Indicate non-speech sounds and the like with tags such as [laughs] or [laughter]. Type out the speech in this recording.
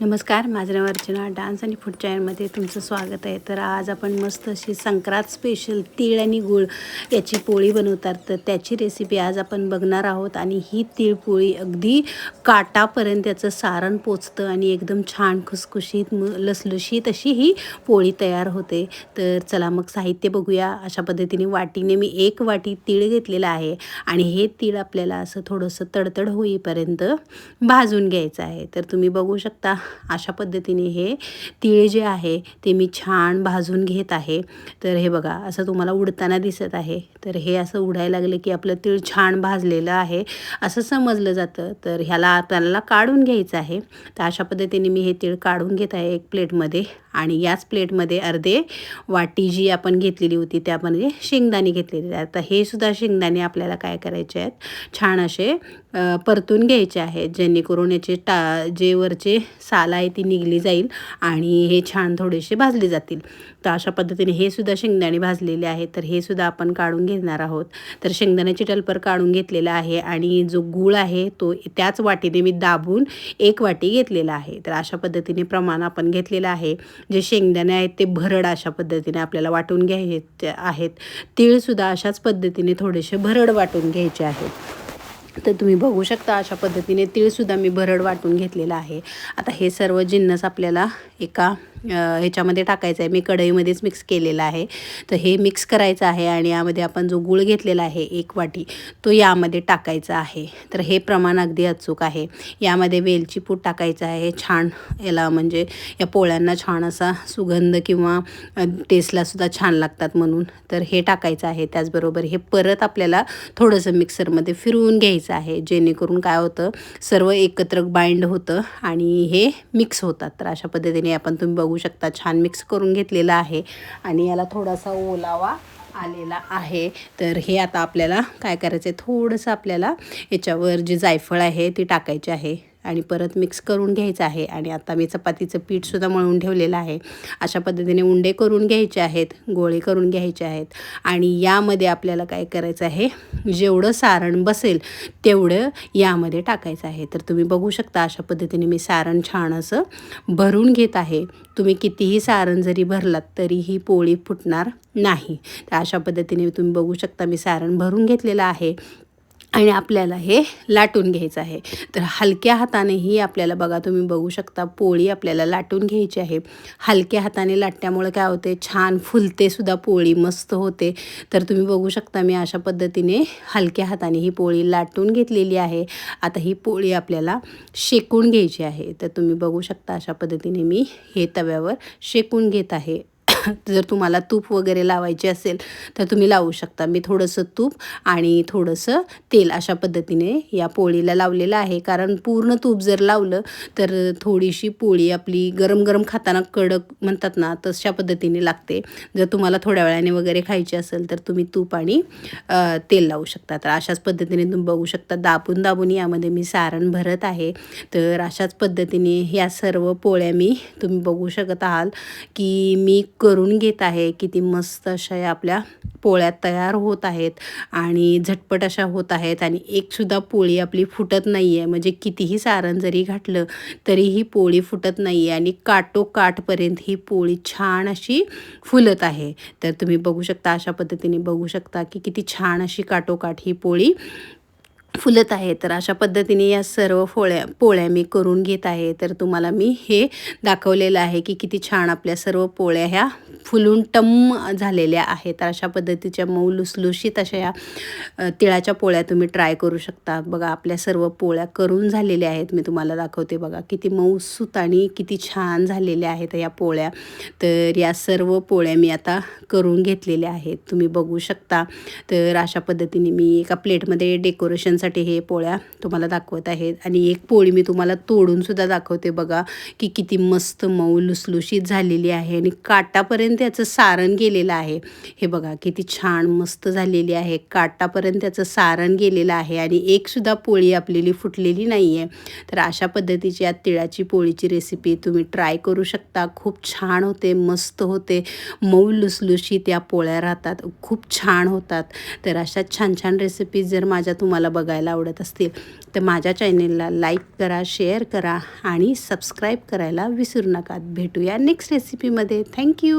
नमस्कार माझं नाव अर्चना डान्स आणि फूड चॅनलमध्ये तुमचं स्वागत आहे. तर आज आपण मस्त अशी संक्रांत स्पेशल तीळ आणि गूळ याची पोळी बनवतात. तर त्याची रेसिपी आज आपण बघणार आहोत आणि ही तिळपोळी अगदी काटापर्यंत याचं सारण पोचतं आणि एकदम छान खुसखुशीत म लसलुशीत अशी ही पोळी तयार होते. तर चला मग साहित्य बघूया. अशा पद्धतीने वाटीने मी एक वाटी तीळ घेतलेला आहे आणि हे तीळ आपल्याला असं थोडंसं तडतड होईपर्यंत भाजून घ्यायचं आहे. तर तुम्ही बघू शकता अशा पद्धतीने हे तीळ जे आहे ते मी छान भाजून घेत आहे. तर हे बघा असं तुम्हाला उडताना दिसत आहे. तर हे असं उडायला लागलं की आपलं तीळ छान भाजलेलं आहे. असं समजलं जातं. तर ह्याला आपल्याला काढून घ्यायचं आहे. तर अशा पद्धतीने मी हे तीळ काढून घेत आहे एक प्लेटमध्ये. आणि याच प्लेटमध्ये अर्धे वाटी जी आपण घेतलेली होती त्या म्हणजे शेंगदाणे घेतलेली आता हे सुद्धा शेंगदाणे आपल्याला काय करायचे आहेत? छान असे परतून घ्यायचे आहेत जेणेकरून याचे टा जे वरचे साल आहे ती निघली जाईल आणि हे छान थोडेसे भाजले जातील. तर अशा पद्धतीने हे सुद्धा शेंगदाणे भाजलेले आहे तर हे सुद्धा आपण काढून घेणार आहोत. तर शेंगदाण्याची टलपर काढून घेतलेला आहे आणि जो गूळ आहे तो त्याच वाटीने मी दाबून एक वाटी घेतलेला आहे. तर अशा पद्धतीने प्रमाण आपण घेतलेलं आहे. जे शेंगदाणे आहेत ते भरड अशा पद्धतीने आपल्याला वाटून घ्यायचे आहेत. तीळसुद्धा अशाच पद्धतीने थोडेसे भरड वाटून घ्यायचे आहेत. तर तुम्ही बघू शकता अशा पद्धतीने तीळसुद्धा मी भरड वाटून घेतलेला आहे. आता हे सर्व जिन्नस आपल्याला एका ह्याच्यामध्ये टाकायचं आहे. मी कढईमध्येच मिक्स केलेलं आहे. तर हे मिक्स करायचं आहे आणि यामध्ये आपण जो गूळ घेतलेला आहे एक वाटी तो यामध्ये टाकायचा आहे. तर हे प्रमाण अगदी अचूक आहे. यामध्ये वेलची पूड टाकायचं आहे. छान याला म्हणजे या पोळ्यांना छान असा सुगंध किंवा टेस्टलासुद्धा छान लागतात म्हणून. तर हे टाकायचं आहे. त्याचबरोबर हे परत आपल्याला थोडंसं मिक्सरमध्ये फिरवून घ्यायचं आहे. जेणेकरून काय होतं सर्व एकत्र बाइंड होतं आणि हे मिक्स होतात. तर अशा पद्धतीने आपण तुम्ही बघू शकता छान मिक्स करून घेतलेला आहे. आणि याला थोडासा ओलावा आलेला आहे. तर हे आता आपल्याला काय करायचं आहे थोडंसं आपल्याला याच्यावर जे जायफळ आहे ते टाकायचे आहे. आणि परत मिक्स करून घ्यायचं आहे. आणि आता मी चपातीचं पीठसुद्धा मळून ठेवलेलं आहे. अशा पद्धतीने उंडे करून घ्यायचे आहेत गोळे करून घ्यायचे आहेत. आणि यामध्ये आपल्याला काय करायचं आहे? जेवढं सारण बसेल तेवढं यामध्ये टाकायचं आहे. तर तुम्ही बघू शकता अशा पद्धतीने मी सारण छान असं भरून घेत आहे. तुम्ही कितीही सारण जरी भरलात तरीही पोळी फुटणार नाही. तर अशा पद्धतीने तुम्ही बघू शकता मी सारण भरून घेतलेलं आहे. आणि आपल्याला हे लाटून घ्यायचं आहे. तर हलक्या हातानेही आपल्याला बघा तुम्ही बघू शकता पोळी आपल्याला लाटून घ्यायची आहे. हलक्या हाताने लाटण्यामुळे काय होते? छान फुलते सुद्धा पोळी मस्त होते. तर तुम्ही बघू शकता मी अशा पद्धतीने हलक्या हाताने ही पोळी लाटून घेतलेली आहे. आता ही पोळी आपल्याला शेकून घ्यायची आहे. तर तुम्ही बघू शकता अशा पद्धतीने मी हे तव्यावर शेकून घेत आहे. [laughs] जर तुम्हाला तूप वगैरे लावायचे असेल तर तुम्ही लावू शकता. मी थोडंसं तूप आणि थोडंसं तेल अशा पद्धतीने या पोळीला लावलेलं आहे. कारण पूर्ण तूप जर लावलं तर थोडीशी पोळी आपली गरम गरम खाताना कडक म्हणतात ना तशा पद्धतीने लागते. जर तुम्हाला थोड्या वेळाने वगैरे खायची असेल तर तुम्ही तूप आणि तेल लावू शकता. तर अशाच पद्धतीने तुम्ही बघू शकता. दाबून दाबून यामध्ये मी सारण भरत आहे. तर अशाच पद्धतीने या सर्व पोळ्या मी तुम्ही बघू शकत आहात की मी करू करून घेत आहे किती मस्त अशा या आपल्या पोळ्या तयार होत आहेत आणि झटपट अशा होत आहेत आणि एकसुद्धा पोळी आपली फुटत नाही आहे म्हणजे कितीही सारण जरी घातलं तरी ही पोळी फुटत नाही आहे आणि काटोकाठपर्यंत ही पोळी छान अशी फुलत आहे. तर तुम्ही बघू शकता अशा पद्धतीने बघू शकता की किती छान अशी काटोकाठ ही पोळी फुलत आहे तर अशा पद्धतीने या सर्व फोळ्या पोळ्या मी करून घेत आहे. तर तुम्हाला मी हे दाखवलेलं आहे की किती छान आपल्या सर्व पोळ्या ह्या फुलून टम झालेल्या आहेत. तर अशा पद्धतीच्या मऊ लुसलुशीत अशा या तिळाच्या पोळ्या तुम्ही ट्राय करू शकता. बघा आपल्या सर्व पोळ्या करून झालेल्या आहेत. मी तुम्हाला दाखवते बघा किती मऊसूत आणि किती छान झालेल्या आहेत या पोळ्या. तर या सर्व पोळ्या मी आता करून घेतलेल्या आहेत. तुम्ही बघू शकता. तर अशा पद्धतीने मी एका प्लेटमध्ये डेकोरेशनसाठी हे पोळ्या तुम्हाला दाखवत आहेत. आणि एक पोळी मी तुम्हाला तोडूनसुद्धा दाखवते बघा की किती मस्त मऊ लुसलुशीत झालेली आहे आणि काटापर्यंत याचं सारण गेलेलं आहे. हे बघा किती छान मस्त झालेली आहे. काटापर्यंत त्याचं सारण गेलेलं आहे आणि एकसुद्धा पोळी आपलेली फुटलेली नाही आहे तर अशा पद्धतीची या तिळाची पोळीची रेसिपी तुम्ही ट्राय करू शकता. खूप छान होते मस्त होते. मऊ लुसलुशीत या पोळ्या राहतात. खूप छान होतात. तर अशा छान छान रेसिपीज जर माझ्या तुम्हाला बघायला बघायला आवडत असतील तर माझ्या चॅनेलला लाईक करा शेअर करा आणि सबस्क्राईब करायला विसरू नका. भेटूया नेक्स्ट रेसिपीमध्ये. थँक्यू